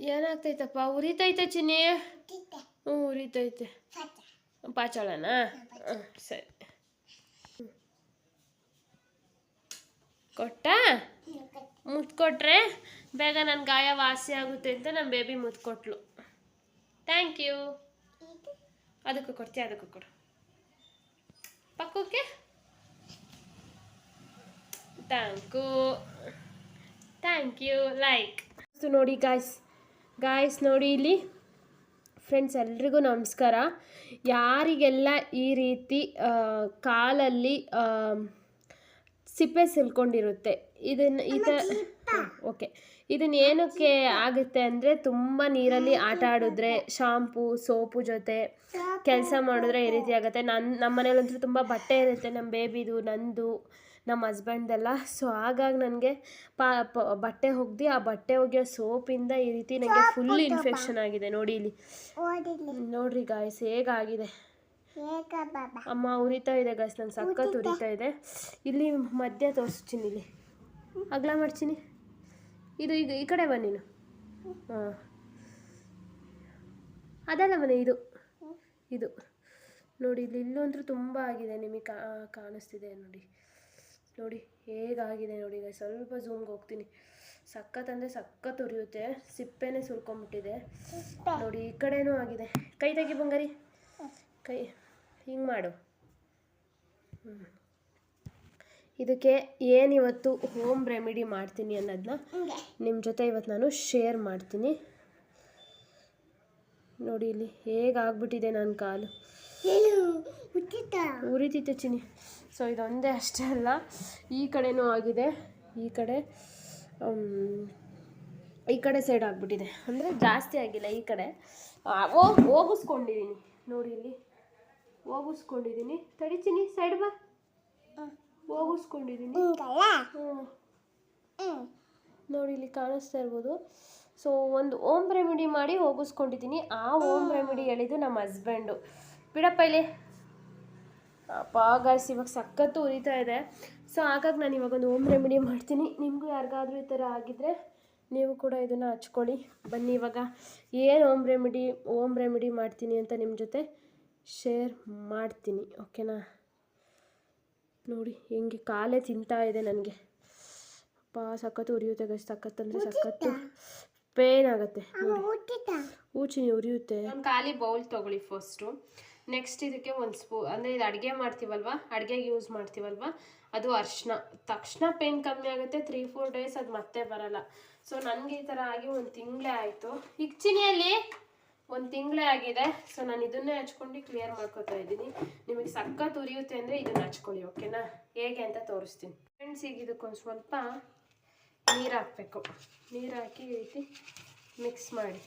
ಏನಾಗ್ತೈತಪ್ಪ? ಉರಿತೈತೆ ಚಿನ್ನಿ. ಹ್ಞೂ, ಉರಿತೈತೆ. ಪಾಚಾಳನಾ? ಸರಿ. ಕೊಟ್ಟ? ಮುತ್ಕೊಟ್ರೆ ಬೇಗ ನನ್ನ ಗಾಯ ವಾಸಿ ಆಗುತ್ತೆ ಅಂತ ನಮ್ಮ ಬೇಬಿ ಮುತ್ಕೊಟ್ಲು. Thank you. ಅದಕ್ಕೂ ಕೊಡ್ತೀಯ, ಅದಕ್ಕೂ ಕೊಡು. ಪಕ್ಕಕ್ಕೆ? Thank you. Thank you. Like. ನೋಡಿ ಗಾಯ್ಸ್ ಗಾಯ್ಸ್ ನೋಡಿ ಇಲ್ಲಿ. ಫ್ರೆಂಡ್ಸ್ ಎಲ್ರಿಗೂ ನಮಸ್ಕಾರ. ಯಾರಿಗೆಲ್ಲ ಈ ರೀತಿ ಕಾಲಲ್ಲಿ ಸಿಪ್ಪೆ ಸಿಲ್ಕೊಂಡಿರುತ್ತೆ ಇದನ್ನು ಈ ಥರ ಓಕೆ ಇದನ್ನ ಏನಕ್ಕೆ ಆಗುತ್ತೆ ಅಂದರೆ ತುಂಬ ನೀರಲ್ಲಿ ಆಟ ಆಡಿದ್ರೆ ಶಾಂಪು ಸೋಪು ಜೊತೆ ಕೆಲಸ ಮಾಡಿದ್ರೆ ಈ ರೀತಿ ಆಗುತ್ತೆ. ನನ್ನ ನಮ್ಮ ಮನೇಲಂತೂ ತುಂಬ ಬಟ್ಟೆ ಇರುತ್ತೆ ನಮ್ಮ ಬೇಬಿದು ನಂದು. ನಮ್ಮ ಹಸ್ಬೆಂಡ್ದೆಲ್ಲ ಸೊ ಹಾಗಾಗಿ ನನಗೆ ಪಾ ಬಟ್ಟೆ ಒಗ್ದು ಆ ಬಟ್ಟೆ ಒಗೆಯೋ ಸೋಪಿಂದ ಈ ರೀತಿ ನನಗೆ ಫುಲ್ ಇನ್ಫೆಕ್ಷನ್ ಆಗಿದೆ ನೋಡಿ ಇಲ್ಲಿ. ನೋಡ್ರಿ ಗಾಯ್ಸ್ ಹೇಗಾಗಿದೆ? ಅಮ್ಮ ಉರಿತಾ ಇದೆ ಗಾಯ್ಸ್ ನಂಗೆ ಸಖತ್ ಉರಿತಾ ಇದೆ. ಇಲ್ಲಿ ಮಧ್ಯ ತೋರಿಸ್ತೀನಿ ಇಲ್ಲಿ. ಅಗಲ ಮಾಡ್ತೀನಿ. ಇದು ಈಗ ಈ ಕಡೆ ಬನ್ನಿ ನೀನು. ಹಾಂ. ಅದಲ್ಲ ಮನೆ ಇದು. ಇದು. ನೋಡಿ ಇಲ್ಲಿ ಇಲ್ಲಂತೂ ತುಂಬ ಆಗಿದೆ ನಿಮಗೆ ಕಾ ಕಾಣಿಸ್ತಿದೆ ನೋಡಿ. ನೋಡಿ ಹೇಗಾಗಿದೆ ನೋಡಿ ಈಗ ಸ್ವಲ್ಪ ಝೂಮ್ಗೆ ಹೋಗ್ತೀನಿ. ಸಖತ್ ಅಂದರೆ ಸಖತ್ ಉರಿಯುತ್ತೆ ಸಿಪ್ಪೆನೇ ಸುರ್ಕೊಂಬಿಟ್ಟಿದೆ. ನೋಡಿ ಈ ಕಡೆನೂ ಆಗಿದೆ. ಕೈ ತೆಗಿ ಬಂಗಾರಿ. ಕೈ ಹಿಂಗೆ ಮಾಡು. ಇದಕ್ಕೆ ಏನಿವತ್ತು ಹೋಮ್ ರೆಮಿಡಿ ಮಾಡ್ತೀನಿ ಅನ್ನೋದನ್ನ ನಿಮ್ಮ ಜೊತೆ ಇವತ್ತು ನಾನು ಶೇರ್ ಮಾಡ್ತೀನಿ. ನೋಡಿ ಇಲ್ಲಿ ಹೇಗಾಗ್ಬಿಟ್ಟಿದೆ ನನ್ನ ಕಾಲು. ಉರಿತಿತ್ತು ಚಿನಿ ಸೊ ಇದೊಂದೇ ಅಷ್ಟೇ ಅಲ್ಲ. ಈ ಕಡೆನೂ ಆಗಿದೆ. ಈ ಕಡೆ ಈ ಕಡೆ ಸೈಡ್ ಆಗಿಬಿಟ್ಟಿದೆ. ಅಂದರೆ ಜಾಸ್ತಿ ಆಗಿಲ್ಲ ಈ ಕಡೆ. ಹೋಗಿಸ್ಕೊಂಡಿದ್ದೀನಿ ನೋಡಿ ಇಲ್ಲಿ. ಹೋಗಿಸ್ಕೊಂಡಿದ್ದೀನಿ ತಡಿತೀನಿ ಸೈಡ್ ಬಾ. ಹೋಗಿಸ್ಕೊಂಡಿದ್ದೀನಿ ನೋಡಿ ಇಲ್ಲಿ ಕಾಣಿಸ್ತಾ ಇರ್ಬೋದು. ಸೊ ಒಂದು ಓಮ್ ರೆಮಿಡಿ ಮಾಡಿ ಹೋಗಿಸ್ಕೊಂಡಿದ್ದೀನಿ ಆ ಓಮ್ ರೆಮಿಡಿ ಹೇಳಿದ್ದು ನಮ್ಮ ಹಸ್ಬೆಂಡು ಬಿಡಪ್ಪ ಇಲ್ಲಿ. ಅಪ್ಪ ಗಾಯ್ಸ್ ಇವಾಗ ಸಖತ್ತು ಉರಿತಾ ಇದೆ. ಸೊ ಹಾಗಾಗಿ ನಾನು ಇವಾಗ ಒಂದು ಓಮ್ ರೆಮಿಡಿ ಮಾಡ್ತೀನಿ. ನಿಮಗೂ ಯಾರಿಗಾದ್ರೂ ಈ ಥರ ಆಗಿದ್ರೆ ನೀವು ಕೂಡ ಇದನ್ನು ಹಚ್ಕೊಳ್ಳಿ. ಬನ್ನಿ ಇವಾಗ ಏನು ಓಮ್ ರೆಮಿಡಿ ಓಮ್ ರೆಮಿಡಿ ಮಾಡ್ತೀನಿ ಅಂತ ನಿಮ್ಮ ಜೊತೆ ಶೇರ್ ಮಾಡ್ತೀನಿ ಓಕೆನಾ ನೋಡಿ ಹೆಂಗೆ ಕಾಲೇ ತಿಂತಾ ಇದೆ ನನಗೆ. ಅಪ್ಪ ಸಖತ್ತು ಉರಿಯುತ್ತೆ ಗೈಸ್ ಸಖತ್ತು ಅಂದರೆ ಸಖತ್ತು ಪೇನ್ ಆಗುತ್ತೆ. ನೋಡಿ. ಹೂಚಿನಿ ಉರಿಯುತ್ತೆ. ಖಾಲಿ ಬೌಲ್ ತೊಗೊಳ್ಳಿ ಫಸ್ಟು ನೆಕ್ಸ್ಟ್ ಇದಕ್ಕೆ ಒಂದು ಸ್ಪೂ ಅಂದರೆ ಇದು ಅಡುಗೆ ಮಾಡ್ತೀವಲ್ವ? ಅಡುಗೆಗೆ ಯೂಸ್ ಮಾಡ್ತೀವಲ್ವ? ಅದು ಅರ್ಶಿನ ತಕ್ಷಣ ಪೇನ್ ಕಮ್ಮಿ ಆಗುತ್ತೆ ತ್ರೀ ಫೋರ್ ಡೇಸ್ ಅದು ಮತ್ತೆ ಬರಲ್ಲ. ಸೊ ನನಗೆ ಈ ಥರ ಆಗಿ ಒಂದು ತಿಂಗಳೇ ಆಯಿತು. ಈಗ ಚಿನಿಯಲ್ಲಿ ಒಂದು ತಿಂಗಳೇ ಆಗಿದೆ. ಸೊ ನಾನು ಇದನ್ನೇ ಹಚ್ಕೊಂಡು ಕ್ಲಿಯರ್ ಮಾಡ್ಕೋತಾ ಇದ್ದೀನಿ. ನಿಮಗೆ ಸಖತ್ ಉರಿಯುತ್ತೆ ಅಂದರೆ ಇದನ್ನು ಹಚ್ಕೊಳ್ಳಿ, ಓಕೆನಾ? ಹೇಗೆ ಅಂತ ತೋರಿಸ್ತೀನಿ. ಫ್ರೆಂಡ್ಸ್ ಈಗ ಇದಕ್ಕೊಂದು ಸ್ವಲ್ಪ ನೀರು ಹಾಕಬೇಕು. ನೀರು ಹಾಕಿ ಈ ರೀತಿ ಮಿಕ್ಸ್ ಮಾಡಿ.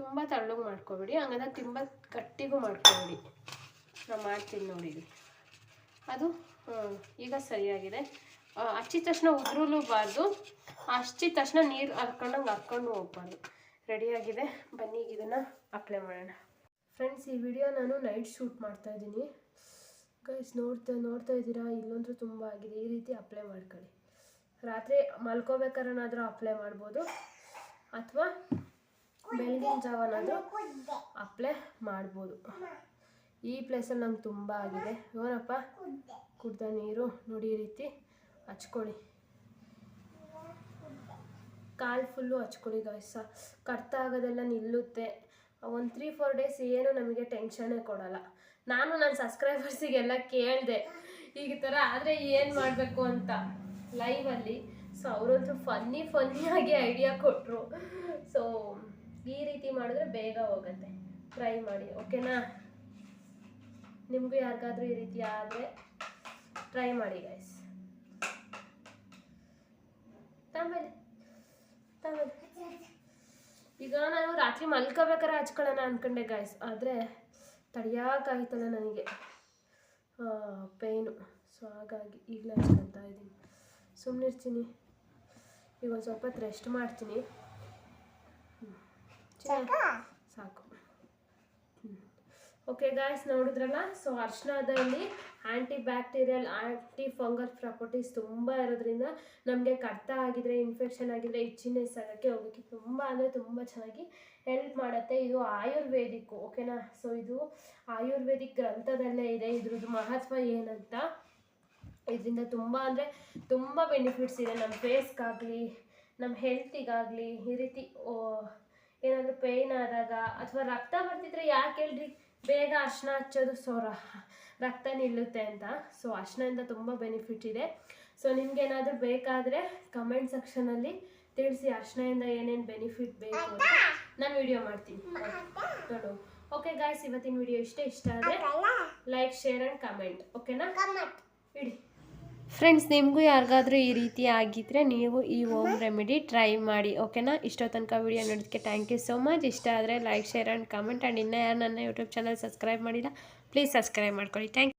ತುಂಬ ತಳ್ಳಗೆ ಮಾಡ್ಕೊಬೇಡಿ, ಹಂಗಂದ್ರೆ ತುಂಬ ಗಟ್ಟಿಗೂ ಮಾಡ್ಕೊಬೇಡಿ. ನಾವು ಮಾಡ್ತೀನಿ ನೋಡಿ ಅದು ಈಗ ಸರಿಯಾಗಿದೆ. ಹಚ್ಚಿದ ತಕ್ಷಣ ಉದುರಲೂಬಾರ್ದು. ಹಚ್ಚಿದ ತಕ್ಷಣ ನೀರು ಹರ್ಕೊಂಡಂಗೆ ಹರ್ಕೊಂಡು ಹೋಗ್ಬಾರ್ದು. ರೆಡಿಯಾಗಿದೆ ಬನ್ನಿ ಈಗ ಇದನ್ನು ಅಪ್ಲೈ ಮಾಡೋಣ. ಫ್ರೆಂಡ್ಸ್ ಈ ವಿಡಿಯೋ ನಾನು ನೈಟ್ ಶೂಟ್ ಮಾಡ್ತಾ ಇದ್ದೀನಿ. ಗೈಸ್ ನೋಡ್ತಾ ನೋಡ್ತಾ ಇದ್ದೀರಾ? ಇಲ್ಲಂದ್ರೂ ತುಂಬ ಆಗಿದೆ. ಈ ರೀತಿ ಅಪ್ಲೈ ಮಾಡ್ಕೊಳ್ಳಿ. ರಾತ್ರಿ ಮಲ್ಕೋಬೇಕಾರನಾದರೂ ಅಪ್ಲೈ ಮಾಡ್ಬೋದು. ಅಥವಾ ಬೆಳಗಿನ ಜಾವನಾದರೂ ಅಪ್ಲೈ ಮಾಡ್ಬೋದು. ಈ ಪ್ಲೇಸಲ್ಲಿ ನಂಗೆ ತುಂಬ ಆಗಿದೆ. ಏನಪ್ಪ ಕುಡ್ದ ನೀರು ನೋಡಿ ಈ ರೀತಿ ಹಚ್ಕೊಳ್ಳಿ. ಕಾಲು ಫುಲ್ಲು ಹಚ್ಕೊಳ್ಳಿ ಗಾಯ್ಸ ಕಡ್ತ ಆಗೋದೆಲ್ಲ ನಿಲ್ಲುತ್ತೆ. ಒಂದು ತ್ರೀ ಫೋರ್ ಡೇಸ್ ಏನು ನಮಗೆ ಟೆನ್ಷನ್ನೇ ಕೊಡಲ್ಲ. ನಾನು ನನ್ನ ಸಬ್ಸ್ಕ್ರೈಬರ್ಸಿಗೆಲ್ಲ ಕೇಳಿದೆ ಈಗ ಈ ಥರ ಆದರೆ ಏನು ಮಾಡಬೇಕು ಅಂತ. ಲೈವಲ್ಲಿ ಸೊ ಅವರಂತೂ ಫನ್ನಿ ಫನ್ನಿಯಾಗಿ ಐಡಿಯಾ ಕೊಟ್ಟರು ಸೊ ಈ ರೀತಿ ಮಾಡಿದ್ರೆ ಬೇಗ ಹೋಗುತ್ತೆ. ಟ್ರೈ ಮಾಡಿ ಓಕೆನಾ ನಿಮಗೂ ಯಾರಿಗಾದ್ರೂ ಈ ರೀತಿ ಆದರೆ ಟ್ರೈ ಮಾಡಿ ಗೈಸ್ ತಮೇಲೆ ತಮೇಲೆ ಈಗ ನಾನು ರಾತ್ರಿ ಮಲ್ಕೋಬೇಕಾರೆ ಹಚ್ಕೊಳ್ಳೋಣ ಅಂದ್ಕೊಂಡೆ ಗಾಯ್ಸ್ ಆದರೆ ತಡಿಯೋಕ್ಕಾಯ್ತಲ್ಲ ನನಗೆ. ಪೇಯ್ನು ಸೊ ಹಾಗಾಗಿ ಈಗಲೇ ಹಚ್ಕೊತಾ ಇದ್ದೀನಿ. ಸುಮ್ಮನಿರ್ತೀನಿ ಈಗ ಒಂದು ಸ್ವಲ್ಪ ರೆಸ್ಟ್ ಮಾಡ್ತೀನಿ. ಸಾಕು? ಓಕೆ ಗಾಯ್ಸ್ ನೋಡಿದ್ರಲ್ಲ? So ಅರ್ಶನದಲ್ಲಿ anti bacterial anti fungal properties ತುಂಬ ಇರೋದ್ರಿಂದ ನಮಗೆ ಕಡ್ತ ಆಗಿದ್ರೆ ಇನ್ಫೆಕ್ಷನ್ ಆಗಿದ್ರೆ ಇಚ್ಚಿನೆಸ್ ಆಗೋಕ್ಕೆ ಹೋಗೋಕ್ಕೆ ತುಂಬ ಅಂದರೆ ತುಂಬ ಚೆನ್ನಾಗಿ ಹೆಲ್ಪ್ ಮಾಡುತ್ತೆ ಇದು ಆಯುರ್ವೇದಿಕ್ಕು ಓಕೆನಾ ಸೊ ಇದು ಆಯುರ್ವೇದಿಕ್ ಗ್ರಂಥದಲ್ಲೇ ಇದೆ. ಇದ್ರದ್ದು ಮಹತ್ವ ಏನಂತ? ಇದರಿಂದ ತುಂಬ ಅಂದರೆ ತುಂಬ ಬೆನಿಫಿಟ್ಸ್ ಇದೆ. ನಮ್ಮ ಫೇಸ್ಗಾಗಲಿ ನಮ್ಮ ಹೆಲ್ತಿಗಾಗಲಿ ಈ ರೀತಿ ಏನಾದರೂ ಪೇಯ್ನ್ ಆದಾಗ ಅಥವಾ ರಕ್ತ ಬರ್ತಿದ್ರೆ ಯಾಕೆ ಹೇಳ್ರಿ? ಬೇಗ ಅರ್ಶನ ಹಚ್ಚೋದು ಸೊ ರಕ್ತ ನಿಲ್ಲುತ್ತೆ ಅಂತ. ಸೊ ಇಂದ ತುಂಬ ಬೆನಿಫಿಟ್ ಇದೆ. ಸೊ ನಿಮ್ಗೇನಾದರೂ ಬೇಕಾದರೆ ಕಮೆಂಟ್ ಸೆಕ್ಷನಲ್ಲಿ ತಿಳಿಸಿ ಅರ್ಶಿನದಿಂದ ಏನೇನು ಬೆನಿಫಿಟ್ ಬೇಕು ಅಂತ. ನಾನು ವಿಡಿಯೋ ಮಾಡ್ತೀನಿ. ನೋಡು. ಓಕೆ ಗಾಯ್ಸ್ ಇವತ್ತಿನ ವಿಡಿಯೋ ಇಷ್ಟೇ ಇಷ್ಟ ಆದರೆ ಲೈಕ್ ಶೇರ್ ಆ್ಯಂಡ್ ಕಮೆಂಟ್ ಓಕೆನಾ ಇಡಿ. ಫ್ರೆಂಡ್ಸ್ ನಿಮಗೂ ಯಾರಿಗಾದರೂ ಈ ರೀತಿ ಆಗಿದ್ದರೆ ನೀವು ಈ ಹೋಮ್ ರೆಮಿಡಿ ಟ್ರೈ ಮಾಡಿ ಓಕೆನಾ ಇಷ್ಟೋ ತನಕ ವಿಡಿಯೋ ನೋಡೋದಕ್ಕೆ ಥ್ಯಾಂಕ್ ಯು ಸೋ ಮಚ್ ಇಷ್ಟ ಆದರೆ like share and comment and ಇನ್ನೂ ಯಾರು ನನ್ನ ಯೂಟ್ಯೂಬ್ ಚಾನಲ್ ಸಬ್ಸ್ಕ್ರೈಬ್ ಮಾಡಿಲ್ಲ ಪ್ಲೀಸ್ ಸಬ್ಸ್ಕ್ರೈಬ್ ಮಾಡ್ಕೊಳ್ಳಿ. ಥ್ಯಾಂಕ್